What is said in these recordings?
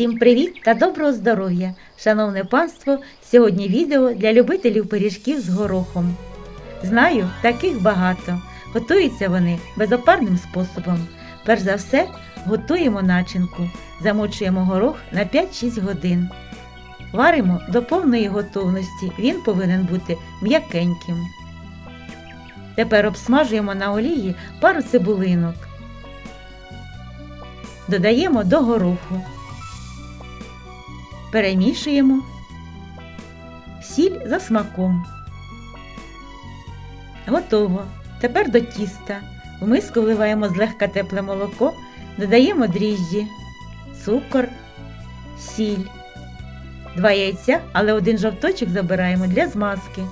Всім привіт та доброго здоров'я! Шановне панство! Сьогодні відео для любителів пиріжків з горохом. Знаю, таких багато. Готуються вони безопарним способом. Перш за все, готуємо начинку. Замочуємо горох на 5-6 годин. Варимо до повної готовності. Він повинен бути м'якеньким. Тепер обсмажуємо на олії пару цибулинок. Додаємо до гороху. Перемішуємо. Сіль за смаком. Готово. Тепер до тіста. В миску вливаємо злегка тепле молоко, додаємо дріжджі, цукор, сіль. Два яйця, але один жовточок забираємо для змазки.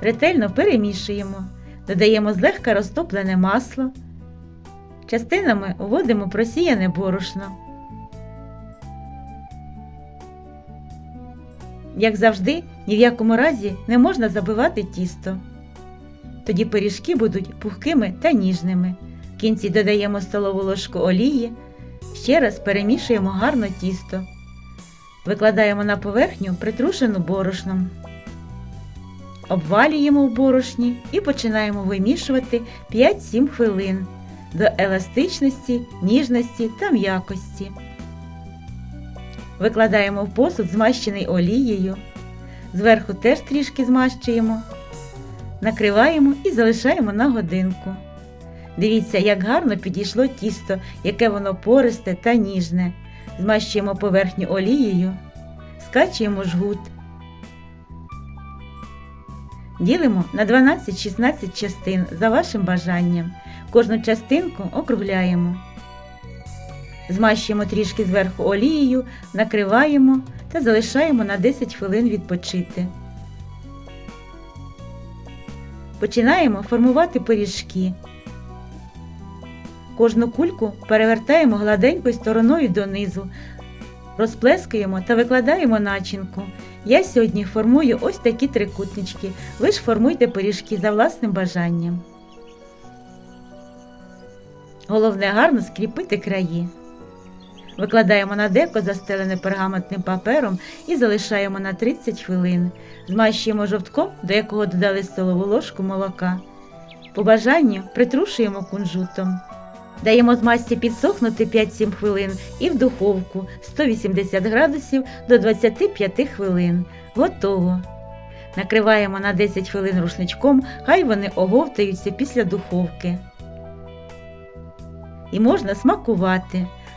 Ретельно перемішуємо. Додаємо злегка розтоплене масло. Частинами вводимо просіяне борошно. Як завжди, ні в якому разі не можна забивати тісто. Тоді пиріжки будуть пухкими та ніжними. В кінці додаємо столову ложку олії, ще раз перемішуємо гарно тісто. Викладаємо на поверхню притрушену борошном. Обвалюємо в борошні і починаємо вимішувати 5-7 хвилин до еластичності, ніжності та м'якості. Викладаємо в посуд змащений олією. Зверху теж трішки змащуємо. Накриваємо і залишаємо на годинку. Дивіться, як гарно підійшло тісто, яке воно пористе та ніжне. Змащуємо поверхню олією, скачуємо жгут. Ділимо на 12-16 частин за вашим бажанням. Кожну частинку округляємо. Змащуємо трішки зверху олією, накриваємо та залишаємо на 10 хвилин відпочити. Починаємо формувати пиріжки. Кожну кульку перевертаємо гладенькою стороною донизу, розплескуємо та викладаємо начинку. Я сьогодні формую ось такі трикутнички. Ви ж формуйте пиріжки за власним бажанням. Головне гарно скріпити краї. Викладаємо на деко, застелене пергаментним папером і залишаємо на 30 хвилин. Змащуємо жовтком, до якого додали столову ложку молока. По бажанню притрушуємо кунжутом. Даємо змасті підсохнути 5-7 хвилин і в духовку 180 градусів до 25 хвилин. Готово. Накриваємо на 10 хвилин рушничком, хай вони оговтаються після духовки. І можна смакувати.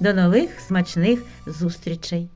До нових смачних зустрічей!